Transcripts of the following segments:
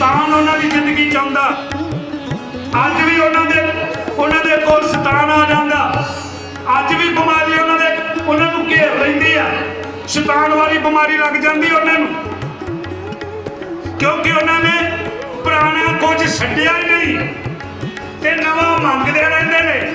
ਸ਼ੈਤਾਨ ਉਹਨਾਂ ਦੀ ਜ਼ਿੰਦਗੀ ਚ ਅੱਜ ਵੀ ਉਹਨਾਂ ਦੇ ਉਹਨਾਂ ਦੇ ਕੋਲ ਸ਼ੈਤਾਨ ਆ ਜਾਂਦਾ। ਅੱਜ ਵੀ ਬਿਮਾਰੀ ਉਹਨਾਂ ਦੇ ਉਹਨਾਂ ਨੂੰ ਘੇਰ ਲੈਂਦੀ ਆ। ਸ਼ੈਤਾਨ ਵਾਲੀ ਬਿਮਾਰੀ ਲੱਗ ਜਾਂਦੀ ਉਹਨਾਂ ਨੂੰ। ਕਿਉਂਕਿ ਉਹਨਾਂ ਨੇ ਪੁਰਾਣਾ ਕੁਝ ਛੱਡਿਆ ਹੀ ਨਹੀਂ ਤੇ ਨਵਾਂ ਮੰਗਦੇ ਰਹਿੰਦੇ ਨੇ।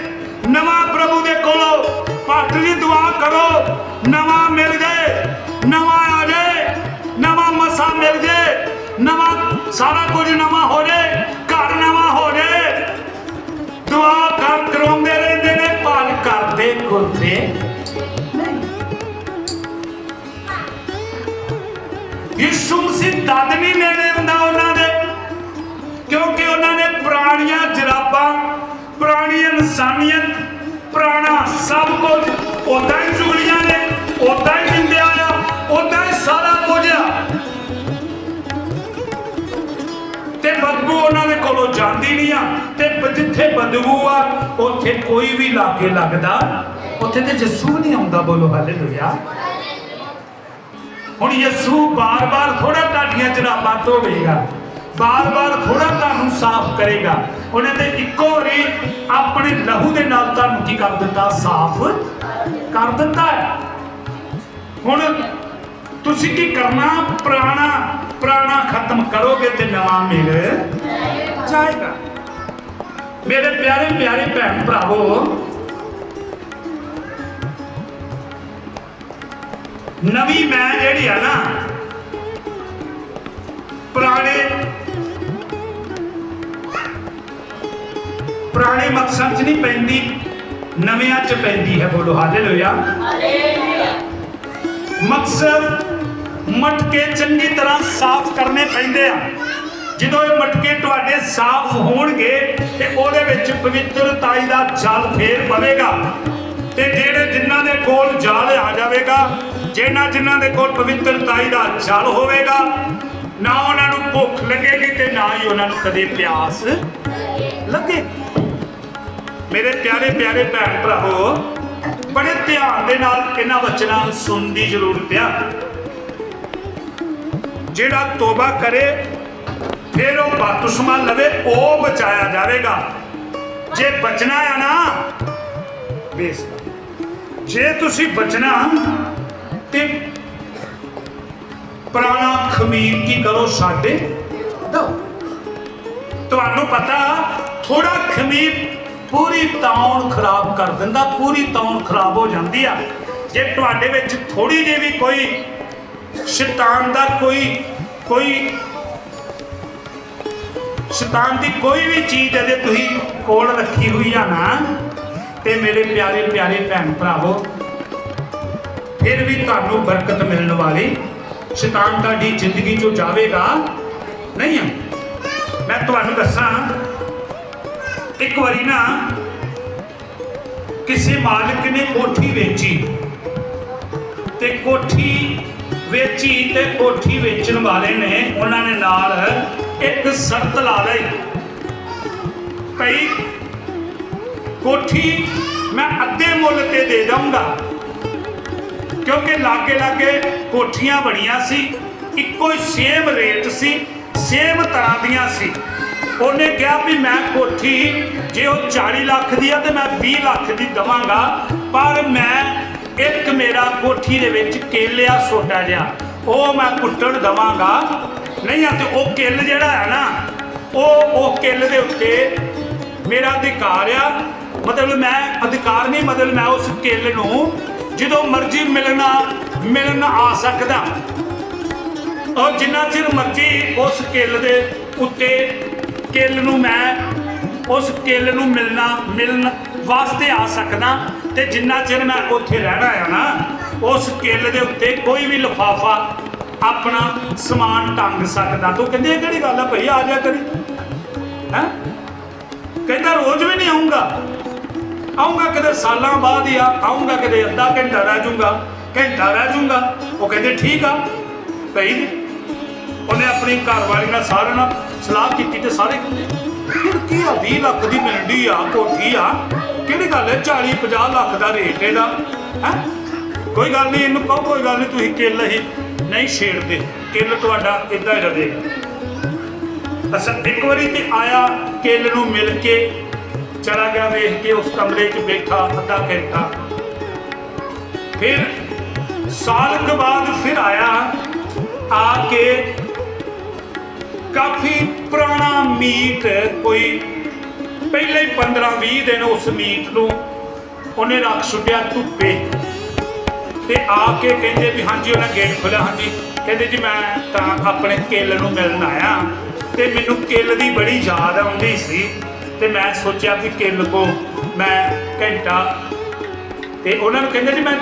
ਯਿਸੂ ਮਸੀਹ ਦਦ ਨਹੀਂ ਨੇੜੇ ਹੁੰਦਾ ਉਹਨਾਂ ਦੇ, ਕਿਉਂਕਿ ਉਹਨਾਂ ਨੇ ਪੁਰਾਣੀਆਂ ਜਰਾਬਾਂ ਪੁਰਾਣੀ ਇਨਸਾਨੀਅਤ ਪੁਰਾਣਾ ਸਭ ਕੁਝ ਉਦਾਂ ਹੀ ਚੁਗਲੀਆਂ ਨੇ ਉਦਾਂ ਹੀ ਨਿੰਦਿਆ ਆ ਉਦਾਂ ਹੀ ਸਾਰਾ ਕੁਝ ਤੇ ਬਦਬੂ ਉਹਨਾਂ ਦੇ ਕੋਲੋਂ ਜਾਂਦੀ ਨਹੀਂ ਆ, ਤੇ ਜਿੱਥੇ ਬਦਬੂ ਆ, ਉੱਥੇ ਕੋਈ ਵੀ ਲਾਗੇ ਲੱਗਦਾ, ਉੱਥੇ ਤੇ ਯਿਸੂ ਨਹੀਂ ਆਉਂਦਾ ਬੋਲੋ, ਹਾਲੇਲੂਇਆ। ਹੁਣ ਯਿਸੂ ਬਾਰ-ਬਾਰ ਥੋੜਾ ਤੁਹਾਡੀਆਂ ਜਰਾਬਾਂ ਧੋਵੇਗਾ ਬਾਰ-ਬਾਰ ਥੋੜਾ ਤੁਹਾਨੂੰ ਸਾਫ਼ ਕਰੇਗਾ। ਉਹਨੇ ਤੇ ਇੱਕੋ ਵਾਰੀ ਆਪਣੇ ਲਹੂ ਦੇ ਨਾਲ ਤੁਹਾਨੂੰ ਕੀ ਕਰ ਦਿੱਤਾ? ਸਾਫ਼ ਕਰ ਦਿੱਤਾ ਹੈ। ਹੁਣ ਤੁਸੀਂ ਕੀ ਕਰਨਾ? ਪੁਰਾਣਾ ਪੁਰਾਣਾ ਖਤਮ ਕਰੋਗੇ ਤੇ ਨਵਾਂ ਮਿਲ ਜਾਏਗਾ। ਮੇਰੇ ਪਿਆਰੇ ਪਿਆਰੇ ਭੈਣ ਭਰਾਵੋ ਨਵੀਂ ਮੈਂ ਜਿਹੜੀ ਆ ਨਾ, ਪੁਰਾਣੇ ਪੁਰਾਣੇ ਮਕਸਦ 'ਚ ਨਹੀਂ ਪੈਂਦੀ, ਨਵਿਆਂ 'ਚ ਪੈਂਦੀ ਹੈ ਬੋਲੋ, ਹਾਲੇਲੂਇਆ। ਮਕਸਦ ਮਟਕੇ ਚੰਗੀ ਤਰ੍ਹਾਂ ਸਾਫ਼ ਕਰਨੇ ਪੈਂਦੇ ਆ। ਜਦੋਂ ਇਹ ਮਟਕੇ ਤੁਹਾਡੇ ਸਾਫ਼ ਹੋਣਗੇ, ਤੇ ਉਹਦੇ ਵਿੱਚ ਪਵਿੱਤਰਤਾਈ ਦਾ ਜਲ ਫੇਰ ਪਵੇਗਾ। ਤੇ ਜਿਹੜੇ ਜਿਨ੍ਹਾਂ ਦੇ ਕੋਲ ਜਲ ਆ ਜਾਵੇਗਾ ਜਿਹਨਾਂ ਜਿਨ੍ਹਾਂ ਦੇ ਕੋਲ ਪਵਿੱਤਰਤਾਈ ਦਾ ਜਲ ਹੋਵੇਗਾ, ਨਾ ਉਹਨਾਂ ਨੂੰ ਭੁੱਖ ਲੱਗੇਗੀ ਤੇ ਨਾ ਹੀ ਉਹਨਾਂ ਨੂੰ ਕਦੇ ਪਿਆਸ ਲੱਗੇ। ਮੇਰੇ ਪਿਆਰੇ ਪਿਆਰੇ ਭੈਣ ਭਰਾਵੋ, ਬੜੇ ਧਿਆਨ ਦੇ ਨਾਲ ਇਹਨਾਂ ਵਚਨਾਂ ਨੂੰ ਸੁਣਨ ਦੀ ਜ਼ਰੂਰਤ ਆ। ਜਿਹੜਾ ਤੋਬਾ ਕਰੇ, ਫਿਰ ਉਹ ਬਪਤਿਸਮਾ ਲਵੇ, ਉਹ ਬਚਾਇਆ ਜਾਵੇਗਾ। ਜੇ ਬਚਣਾ ਆ ਨਾ ਬੇਸ ਜੇ ਤੁਸੀਂ ਬਚਣਾ ਤੇ ਪੁਰਾਣਾ ਖਮੀਰ ਕੀ ਕਰੋ ਸਾਡੇ? ਦੋ। ਤੁਹਾਨੂੰ ਪਤਾ ਥੋੜਾ ਖਮੀਰ ਪੂਰੀ ਤੌਣ ਖਰਾਬ ਕਰ ਦਿੰਦਾ ਪੂਰੀ ਤੌਣ ਖਰਾਬ ਹੋ ਜਾਂਦੀ ਆ। ਜੇ ਤੁਹਾਡੇ ਵਿੱਚ ਥੋੜੀ ਜਿਹੀ ਵੀ ਕੋਈ ਸ਼ੈਤਾਨ ਦਾ ਕੋਈ ਕੋਈ ਸ਼ੈਤਾਨ ਦੀ ਕੋਈ ਵੀ ਚੀਜ਼ ਅਜੇ ਤੁਸੀਂ ਕੋਲ ਰੱਖੀ ਹੋਈ ਆ ਨਾ ਤੇ ਮੇਰੇ ਪਿਆਰੇ ਪਿਆਰੇ ਭੈਣ ਭਰਾਵੋ ਫਿਰ ਵੀ ਤੁਹਾਨੂੰ ਬਰਕਤ ਮਿਲਣ ਵਾਲੀ ਸ਼ੈਤਾਨ ਤੁਹਾਡੀ ਜ਼ਿੰਦਗੀ ਚੋਂ ਜਾਵੇਗਾ ਨਹੀਂ ਮੈਂ ਤੁਹਾਨੂੰ ਦੱਸਾਂ, ਇੱਕ ਵਾਰੀ ਨਾ ਕਿਸੇ ਮਾਲਕ ਨੇ ਕੋਠੀ ਵੇਚੀ ਤੇ ਕੋਠੀ ਵੇਚੀ ਤੇ ਕੋਠੀ ਵੇਚਣ ਵਾਲੇ ਨੇ ਉਹਨਾਂ ਨੇ ਨਾਲ ਇੱਕ ਸ਼ਰਤ ਲਾ ਲਈ ਭਈ ਕੋਠੀ ਮੈਂ ਅੱਧੇ ਮੁੱਲ ਤੇ ਦੇ ਦਊਂਗਾ। ਕਿਉਂਕਿ ਲਾਗੇ ਲਾਗੇ ਕੋਠੀਆਂ ਬਣੀਆਂ ਸੀ, ਇੱਕੋ ਹੀ ਸੇਮ ਰੇਟ ਸੀ ਸੇਮ ਤਰ੍ਹਾਂ ਦੀਆਂ ਸੀ। ਉਹਨੇ ਕਿਹਾ ਵੀ ਮੈਂ ਕੋਠੀ ਜੇ ਉਹ 40 ਲੱਖ ਦੀ ਆ ਤੇ ਮੈਂ 20 ਲੱਖ ਦੀ ਦਵਾਂਗਾ, ਪਰ ਮੈਂ ਇੱਕ ਮੇਰਾ ਕੋਠੀ ਦੇ ਵਿੱਚ ਕੇਲਿਆ ਛੋਟਾ ਜਿਹਾ, ਉਹ ਮੈਂ ਕੁੱਟਣ ਦਵਾਂਗਾ। ਨਹੀਂ ਆ ਤੇ ਉਹ ਕਿੱਲ ਜਿਹੜਾ ਹੈ ਨਾ, ਉਹ ਉਹ ਕਿੱਲ ਦੇ ਉੱਤੇ ਮੇਰਾ ਅਧਿਕਾਰ ਆ। ਮਤਲਬ ਮੈਂ, ਅਧਿਕਾਰ ਨਹੀਂ, ਮਤਲਬ ਮੈਂ ਉਸ ਕਿੱਲ ਨੂੰ ਜਦੋਂ ਮਰਜ਼ੀ ਮਿਲਣਾ ਮਿਲਣ ਆ ਸਕਦਾ। ਔਰ ਜਿੰਨਾ ਚਿਰ ਮਰਜ਼ੀ ਉਸ ਕਿੱਲ ਦੇ ਉੱਤੇ ਕਿੱਲ ਨੂੰ ਮੈਂ ਉਸ ਕਿੱਲ ਨੂੰ ਮਿਲਣਾ ਮਿਲਣ ਵਾਸਤੇ ਆ ਸਕਦਾ ਤੇ ਜਿੰਨਾ ਚਿਰ ਮੈਂ ਉੱਥੇ ਰਹਿਣਾ ਆ ਨਾ, ਉਸ ਕਿੱਲ ਦੇ ਉੱਤੇ ਕੋਈ ਵੀ ਲਿਫਾਫਾ ਆਪਣਾ ਸਮਾਨ ਟੰਗ ਸਕਦਾ। ਤੂੰ ਕਹਿੰਦੇ ਇਹ ਕਿਹੜੀ ਗੱਲ ਆ ਭਈ ਆ ਜਾ ਕਰੀ। ਹੈ? ਕਹਿੰਦਾ ਰੋਜ਼ ਵੀ ਨਹੀਂ ਆਉਂਗਾ ਸਾਲਾਂ ਬਾਅਦ ਹੀ ਆਉਂਗਾ ਕਦੇ ਅੱਧਾ ਘੰਟਾ ਰਹਿ ਜਾਊਗਾ ਘੰਟਾ ਰਹਿ ਜਾਊਗਾ ਉਹ ਕਹਿੰਦੇ, ਠੀਕ ਆ, ਭਈ ਉਹਨੇ ਆਪਣੀ ਘਰ ਵਾਲੀ ਨਾਲ ਸਾਰਿਆਂ ਨਾਲ ਸਲਾਹ ਕੀਤੀ ਤੇ ਸਾਰੇ ਕਹਿੰਦੇ, ਫਿਰ ਕੀ ਆ 20 ਲੱਖ ਦੀ ਮਿਲਦੀ ਆ, ਕੋਠੀ ਆ। ਕਿਹੜੀ ਗੱਲ ਹੈ? 40 50 ਲੱਖ ਦਾ ਰੇਟ ਇਹਦਾ, ਹੈ? ਕੋਈ ਗੱਲ ਨਹੀਂ, ਇਹਨੂੰ ਕਹੋ, ਕੋਈ ਗੱਲ ਨਹੀਂ, ਤੁਸੀਂ ਕਿੱਲ ਹੀ ਨਹੀਂ ਛੇੜਦੇ। ਕਿੱਲ ਤੁਹਾਡਾ ਇਦਾਂ ਹੀ ਰਹੇਗਾ ਅੱਛਾ ਇੱਕ ਵਾਰੀ ਤੇ ਆਇਆ ਕਿੱਲ ਨੂੰ ਮਿਲ ਕੇ ਚਲਾ ਗਿਆ ਵੇਖ ਕੇ ਉਸ ਕਮਰੇ 'ਚ ਬੈਠਾ, ਅੱਧਾ ਘੰਟਾ। ਫਿਰ ਸਾਲ ਕੁ ਬਾਅਦ ਫਿਰ ਆਇਆ, ਆ ਕੇ ਕਾਫੀ ਪੁਰਾਣਾ ਮੀਟ ਕੋਈ ਪਹਿਲੇ ਹੀ 15 20 ਦਿਨ ਉਸ ਮੀਟ ਨੂੰ ਉਹਨੇ ਰੱਖ ਛੁੱਟਿਆ ਧੁੱਪੇ। ਤੇ ਆ ਕੇ ਕਹਿੰਦੇ ਵੀ ਹਾਂਜੀ ਉਹਨਾਂ ਗੇਟ ਖੋਲਿਆ ਹਾਂਜੀ। ਕਹਿੰਦੇ ਜੀ, ਮੈਂ ਤਾਂ ਆਪਣੇ ਕਿੱਲ ਨੂੰ ਮਿਲਣ ਆਇਆ। ਤੇ ਮੈਨੂੰ ਕਿੱਲ ਦੀ ਬੜੀ ਯਾਦ ਆਉਂਦੀ ਸੀ। ਤੇ ਮੈਂ ਸੋਚਿਆ ਵੀ ਕਿੱਲ ਕੋ ਮੈਂ ਘੰਟਾ ਤੇ ਉਹਨਾਂ ਨੂੰ ਕਹਿੰਦੇ ਜੀ ਮੈਂ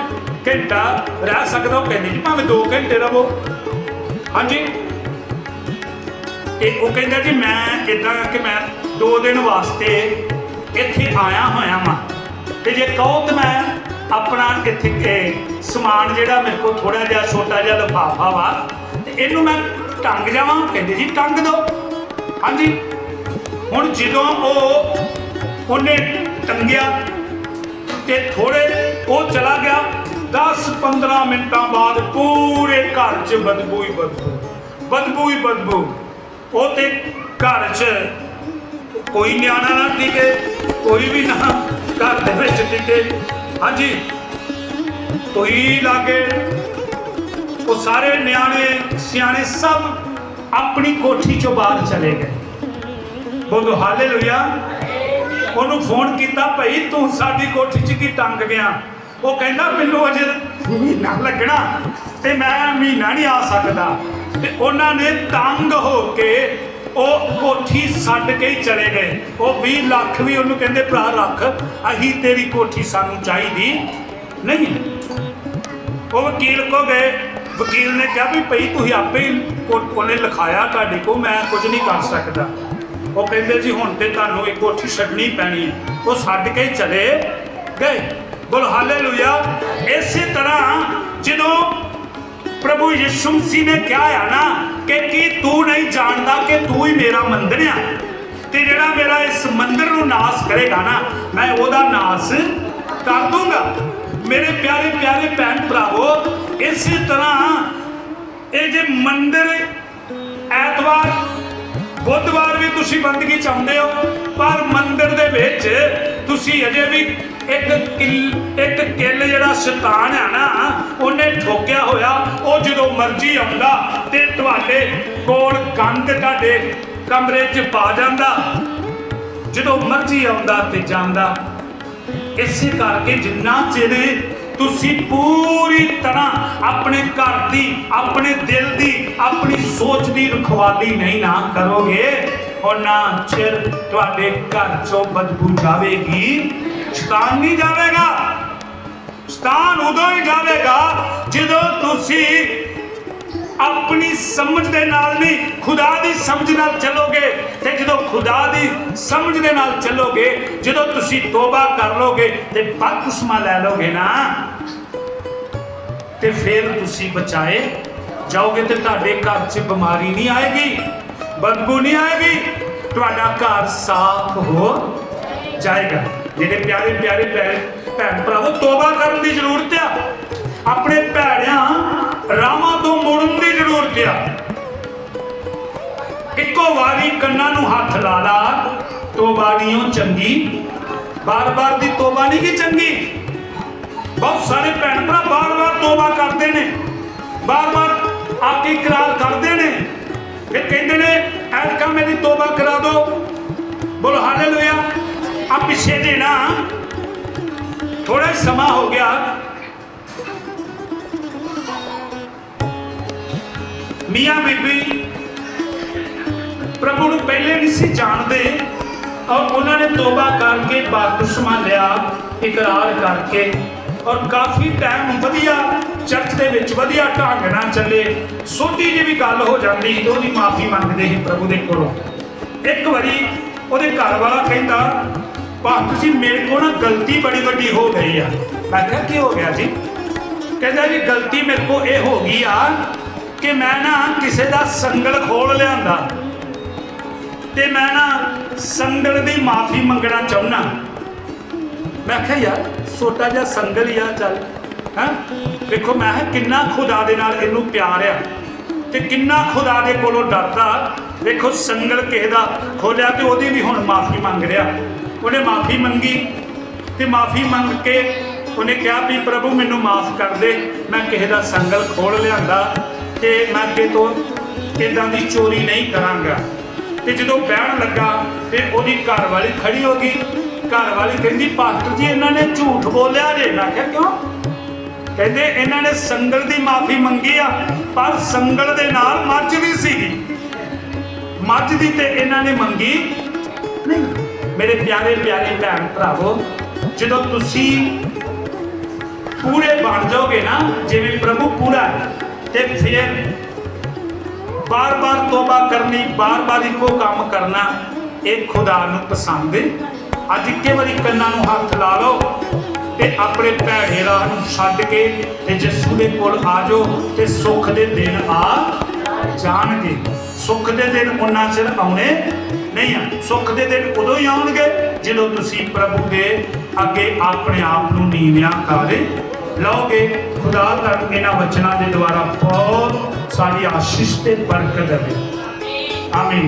ਘੰਟਾ ਰਹਿ ਸਕਦਾ, ਉਹ ਕਹਿੰਦੇ ਜੀ ਭਾਵੇਂ 2 ਘੰਟੇ ਰਹੋ ਹਾਂਜੀ। ਤੇ ਉਹ ਕਹਿੰਦਾ ਜੀ ਮੈਂ ਇਦਾਂ ਕਿ ਮੈਂ 2 ਦਿਨ ਵਾਸਤੇ ਇੱਥੇ ਆਇਆ ਹੋਇਆ ਵਾਂ। ਤੇ ਜੇ ਕਹੋ ਤੇ ਮੈਂ ਆਪਣਾ ਇੱਥੇ ਸਮਾਨ ਜਿਹੜਾ ਮੇਰੇ ਕੋਲ ਥੋੜਾ ਜਿਹਾ ਛੋਟਾ ਜਿਹਾ ਲਿਫਾਫਾ ਵਾ, ਤੇ ਇਹਨੂੰ ਮੈਂ ਟੰਗ ਜਾਵਾਂ ਕਹਿੰਦੇ ਜੀ ਟੰਗ ਦਿਓ। ਹਾਂਜੀ। ਹੁਣ ਜਦੋਂ ਉਹ ਉਹਨੇ ਟੰਗਿਆ ਤੇ ਥੋੜੇ ਉਹ ਚਲਾ ਗਿਆ 10-15 ਮਿੰਟਾਂ ਬਾਅਦ ਪੂਰੇ ਘਰ 'ਚ ਬਦਬੂ ਹੀ ਬਦਬੂ ਬਦਬੂ ਹੀ ਬਦਬੂ। ਉਹ ਤੇ ਘਰ 'ਚ ਕੋਈ ਨਿਆਣਾ ਨਾ ਟਿਕੇ, ਕੋਈ ਵੀ ਨਾ ਘਰ ਦੇ ਵਿੱਚ ਟਿਕੇ। ਹਾਂਜੀ, ਕੋਈ ਲਾਗੇ। ਉਹ ਸਾਰੇ ਨਿਆਣੇ, ਸਿਆਣੇ ਸਭ ਆਪਣੀ ਕੋਠੀ ਚੋਂ ਬਾਹਰ ਚਲੇ ਗਏ। ਬੋਲੋ, ਹਾਲੇਲੂਇਆ। ਉਹਨੂੰ ਫੋਨ ਕੀਤਾ, ਭਾਈ ਤੂੰ ਸਾਡੀ ਕੋਠੀ 'ਚ ਕੀ ਟੰਗ ਗਿਆ? ਉਹ ਕਹਿੰਦਾ, ਮੈਨੂੰ ਅਜੇ ਮਹੀਨਾ ਲੱਗਣਾ ਤੇ ਮੈਂ ਮਹੀਨਾ ਨਹੀਂ ਆ ਸਕਦਾ। ਤੇ ਉਹਨਾਂ ਨੇ ਤੰਗ ਹੋ ਕੇ ਉਹ ਕੋਠੀ ਛੱਡ ਕੇ ਹੀ ਚਲੇ ਗਏ। ਉਹ 20 ਲੱਖ ਵੀ ਉਹਨੂੰ ਕਹਿੰਦੇ, ਭਰਾ ਰੱਖ, ਅਹੀਂ ਤੇਰੀ ਕੋਠੀ ਸਾਨੂੰ ਚਾਹੀਦੀ ਨਹੀਂ। ਉਹ ਵਕੀਲ ਕੋ ਗਏ। ਵਕੀਲ ਨੇ ਕਿਹਾ ਵੀ, ਭਈ ਤੁਸੀਂ ਆਪੇ ਹੀ ਉਹਨੇ ਲਿਖਾਇਆ ਤੁਹਾਡੇ ਕੋ ਮੈਂ ਕੁਝ ਨਹੀਂ ਕਰ ਸਕਦਾ। ਉਹ ਕਹਿੰਦੇ ਜੀ ਹੁਣ ਤੇ ਤੁਹਾਨੂੰ ਇਹ ਕੋਠੀ ਛੱਡਣੀ ਪੈਣੀ ਹੈ। ਉਹ ਛੱਡ ਕੇ ਚਲੇ ਗਏ। ਬੋਲ, ਹਾਲੇਲੂਇਆ। ਇਸੇ ਤਰ੍ਹਾਂ ਜਦੋਂ ਪ੍ਰਭੂ ਯਿਸੂ ਮਸੀਹ ਨੇ ਕਿਹਾ ਆ ਨਾ ਕਿ ਕੀ ਤੂੰ ਨਹੀਂ ਜਾਣਦਾ ਕਿ ਤੂੰ ਹੀ ਮੇਰਾ ਮੰਦਰ ਆ? ਤੇ ਜਿਹੜਾ ਮੇਰਾ ਇਸ ਮੰਦਰ ਨੂੰ ਨਾਸ ਕਰੇਗਾ ਨਾ, ਮੈਂ ਉਹਦਾ ਨਾਸ ਕਰ ਦੂੰਗਾ। ਮੇਰੇ ਪਿਆਰੇ ਪਿਆਰੇ ਭੈਣ ਭਰਾਵੋ, ਇਸੇ ਤਰ੍ਹਾਂ ਇਹ ਜੇ ਮੰਦਰ ਐਤਵਾਰ ਬੁੱਧਵਾਰ ਵੀ ਤੁਸੀਂ ਬੰਦਗੀ ਚਾਹੁੰਦੇ ਹੋ, ਪਰ ਮੰਦਰ ਦੇ ਵਿੱਚ ਤੁਸੀਂ ਅਜੇ ਵੀ ਇੱਕ ਕਿੱਲ ਇੱਕ ਕਿੱਲ ਜਿਹੜਾ ਸ਼ੈਤਾਨ ਹੈ ਨਾ, ਉਹਨੇ ਠੋਕਿਆ ਹੋਇਆ, ਉਹ ਜਦੋਂ ਮਰਜ਼ੀ ਆਉਂਦਾ ਤੇ ਤੁਹਾਡੇ ਕੋਲ ਗੰਦ ਤੁਹਾਡੇ ਕਮਰੇ 'ਚ ਪਾ ਜਾਂਦਾ। ਜਦੋਂ ਮਰਜ਼ੀ ਆਉਂਦਾ ਤੇ ਜਾਂਦਾ। ਇਸੇ ਕਰਕੇ ਜਿੰਨਾ ਚਿਰ ਤੁਸੀਂ ਪੂਰੀ ਤਰ੍ਹਾਂ ਆਪਣੇ ਘਰ ਦੀ, ਆਪਣੇ ਦਿਲ ਦੀ, ਆਪਣੀ ਸੋਚ ਦੀ ਰਖਵਾਲੀ ਨਹੀਂ ਨਾ ਕਰੋਗੇ, ਉਹਨਾਂ ਚਿਰ ਤੁਹਾਡੇ ਘਰ ਚੋਂ ਬਦਬੂ ਜਾਵੇਗੀ। ਸ਼ੈਤਾਨ ਨਹੀਂ ਜਾਵੇਗਾ। ਸ਼ੈਤਾਨ ਉਦੋਂ ਹੀ ਜਾਵੇਗਾ ਜਦੋਂ ਤੁਸੀਂ ਆਪਣੀ ਸਮਝ ਦੇ ਨਾਲ ਨਹੀਂ, ਖੁਦਾ ਦੀ ਸਮਝ ਨਾਲ ਚੱਲੋਗੇ ਤੇ ਜਦੋਂ ਖੁਦਾ ਦੀ ਸਮਝ ਦੇ ਨਾਲ ਚੱਲੋਗੇ, ਜਦੋਂ ਤੁਸੀਂ ਤੋਬਾ ਕਰ ਲੋਗੇ ਤੇ ਬਪਤਿਸਮਾ ਲੈ ਲੋਗੇ ਨਾ, ਤੇ ਫਿਰ ਤੁਸੀਂ ਬਚਾਏ ਜਾਓਗੇ ਤੇ ਤੁਹਾਡੇ ਘਰ 'ਚ ਬਿਮਾਰੀ ਨਹੀਂ ਆਏਗੀ, ਬਦਬੂ ਨਹੀਂ ਆਏਗੀ, ਤੁਹਾਡਾ ਘਰ ਸਾਫ਼ ਹੋ ਜਾਏਗਾ। ਜਿਹੜੇ ਪਿਆਰੇ ਪਿਆਰੇ ਭੈਣ ਭੈਣ ਭਰਾਵੋ, ਤੋਬਾ ਕਰਨ ਦੀ ਜ਼ਰੂਰਤ ਆ। ਆਪਣੇ ਭੈੜਿਆਂ ਰਾਵਾਂ ਤੋਂ ਮੁੜਨ ਦੀ ਜ਼ਰੂਰਤ ਆ। ਇੱਕੋ ਵਾਰੀ ਕੰਨਾਂ ਨੂੰ ਹੱਥ ਲਾ ਲਾ, ਤੋਬਾ ਨਹੀਂ ਚੰਗੀ। ਬਾਰ-ਬਾਰ ਦੀ ਤੋਬਾ ਨਹੀਂ ਕਿ ਚੰਗੀ? ਬਹੁਤ ਸਾਰੇ ਭੈਣ ਭਰਾ ਬਾਰ-ਬਾਰ ਤੋਬਾ ਕਰਦੇ ਨੇ। ਬਾਰ-ਬਾਰ ਆ ਕੇ ਇਕਰਾਰ ਕਰਦੇ ਨੇ। ਫਿਰ ਕਹਿੰਦੇ ਨੇ, ਐਤਕਾਂ ਮੇਰੀ ਤੋਬਾ ਕਰਾ ਦਿਓ ਬੋਲੋ, ਹਾਲੇਲੂਇਆ। ਆ ਪਿੱਛੇ ਦੇਣਾ ਨਾ ਥੋੜਾ ਸਮਾਂ ਹੋ ਗਿਆ। ਮੀਆਂ ਬੀਬੀ, ਪ੍ਰਭੂ ਨੂੰ ਪਹਿਲੇ ਨਹੀਂ ਸੀ ਜਾਣਦੇ ਔਰ ਉਹਨਾਂ ਨੇ ਤੋਬਾ ਕਰਕੇ ਬਪਤਿਸਮਾ ਲਿਆ, ਇਕਰਾਰ ਕਰਕੇ। ਔਰ ਕਾਫੀ ਟਾਈਮ ਵਧੀਆ ਚਰਚ ਦੇ ਵਿੱਚ ਵਧੀਆ ਢੰਗ ਨਾਲ ਚੱਲੇ। ਛੋਟੀ ਜਿਹੀ ਵੀ ਗੱਲ ਹੋ ਜਾਂਦੀ ਤੇ ਉਹਦੀ ਮਾਫੀ ਮੰਗਦੇ ਸੀ ਪ੍ਰਭੂ ਦੇ ਕੋਲੋਂ। ਇੱਕ ਵਾਰੀ ਉਹਦੇ ਘਰ ਵਾਲਾ ਕਹਿੰਦਾ ਭਾਰਤ ਜੀ, ਮੇਰੇ ਕੋਲ ਨਾ ਗਲਤੀ ਬੜੀ ਵੱਡੀ ਹੋ ਗਈ ਆ। ਮੈਂ ਕਿਹਾ, ਕੀ ਹੋ ਗਿਆ ਜੀ? ਕਹਿੰਦਾ, ਜੀ, ਗਲਤੀ ਮੇਰੇ ਕੋਲ ਇਹ ਹੋ ਗਈ ਆ ਕਿ ਮੈਂ ਨਾ ਕਿਸੇ ਦਾ ਸੰਗਲ ਖੋਲ ਲਿਆਂਦਾ ਤੇ ਮੈਂ ਨਾ ਸੰਗਲ ਦੀ ਮਾਫੀ ਮੰਗਣਾ ਚਾਹੁੰਦਾ ਮੈਂ ਕਿਹਾ, ਯਾਰ, ਛੋਟਾ ਜਿਹਾ ਸੰਗਲ ਹੀ ਆ, ਚੱਲ। ਹਾਂ? ਦੇਖੋ, ਮੈਂ ਕਿੰਨਾ ਖੁਦਾ ਦੇ ਨਾਲ ਇਹਨੂੰ ਪਿਆਰ ਆ ਤੇ ਕਿੰਨਾ ਖੁਦਾ ਦੇ ਕੋਲੋਂ ਡਰਦਾ। ਦੇਖੋ, ਸੰਗਲ ਕਿਸੇ ਦਾ ਖੋਲਿਆ ਤੇ ਉਹਦੀ ਵੀ ਹੁਣ ਮਾਫੀ ਮੰਗ ਰਿਹਾ। ਉਹਨੇ ਮਾਫੀ ਮੰਗੀ ਤੇ ਮਾਫੀ ਮੰਗ ਕੇ ਉਹਨੇ ਕਿਹਾ ਵੀ, ਪ੍ਰਭੂ, ਮੈਨੂੰ ਮਾਫ ਕਰ ਦੇ। ਮੈਂ ਕਿਸੇ ਦਾ ਸੰਗਲ ਖੋਲ ਲਿਆਂਦਾ ਤੇ ਮੈਂ ਅੱਗੇ ਤੋਂ ਇਦਾਂ ਦੀ ਚੋਰੀ ਨਹੀਂ ਕਰਾਂਗਾ। ਤੇ ਜਦੋਂ ਬਹਿਣ ਲੱਗਾ ਤੇ ਉਹਦੀ ਘਰ ਵਾਲੀ ਖੜੀ ਹੋ ਗਈ। ਘਰ ਵਾਲੀ ਕਹਿੰਦੀ ਪਾਸਟਰ ਜੀ ਇਹਨਾਂ ਨੇ ਝੂਠ ਬੋਲਿਆ ਜੇ। ਮੈਂ ਕਿਹਾ ਕਿਉਂ? ਕਹਿੰਦੇ ਇਹਨਾਂ ਨੇ ਸੰਗਲ ਦੀ ਮਾਫੀ ਮੰਗੀ ਆ ਪਰ ਸੰਗਲ ਦੇ ਨਾਲ ਮੱਝ ਵੀ ਸੀਗੀ। ਮੱਝ ਦੀ ਤੇ ਇਹਨਾਂ ਨੇ ਮੰਗੀ ਨਹੀਂ। ਮੇਰੇ ਪਿਆਰੇ ਪਿਆਰੇ ਭੈਣ ਭਰਾਵੋ ਜਦੋਂ ਤੁਸੀਂ ਪੂਰੇ ਬਣ ਜਾਓਗੇ ਨਾ ਜਿਵੇਂ ਪ੍ਰਭੂ ਪੂਰਾ ਹੈ, ਤੇ ਫਿਰ ਬਾਰ-ਬਾਰ ਤੋਬਾ ਕਰਨੀ, ਬਾਰ-ਬਾਰ ਇੱਕੋ ਕੰਮ ਕਰਨਾ, ਇਹ ਖੁਦਾ ਨੂੰ ਪਸੰਦ ਅੱਜ ਇੱਕੇ ਵਾਰੀ ਕੰਨਾਂ ਨੂੰ ਹੱਥ ਲਾ ਲਓ ਤੇ ਆਪਣੇ ਭੈੜੇ ਰਾਹ ਨੂੰ ਛੱਡ ਕੇ ਤੇ ਯਿਸੂ ਦੇ ਕੋਲ ਆ ਜਾਓ ਤੇ ਸੁੱਖ ਦੇ ਦਿਨ ਆ ਜਾਣਗੇ। ਸੁੱਖ ਦੇ ਦਿਨ ਉਹਨਾਂ ਚਿਰ ਆਉਣੇ ਨਹੀਂ ਆ। ਸੁੱਖ ਦੇ ਦਿਨ ਉਦੋਂ ਹੀ ਆਉਣਗੇ ਜਦੋਂ ਤੁਸੀਂ ਪ੍ਰਭੂ ਦੇ ਅੱਗੇ ਆਪਣੇ ਆਪ ਨੂੰ ਨੀਵਿਆਂ ਕਰ ਲਓਗੇ। ਖੁਦਾ ਤੁਹਾਨੂੰ ਇਹਨਾਂ ਵਚਨਾਂ ਦੇ ਦੁਆਰਾ ਬਹੁਤ ਸਾਰੀ ਆਸ਼ੀਸ਼ ਤੇ ਬਰਕਤ ਦੇਵੇ। ਆਮੀਨ।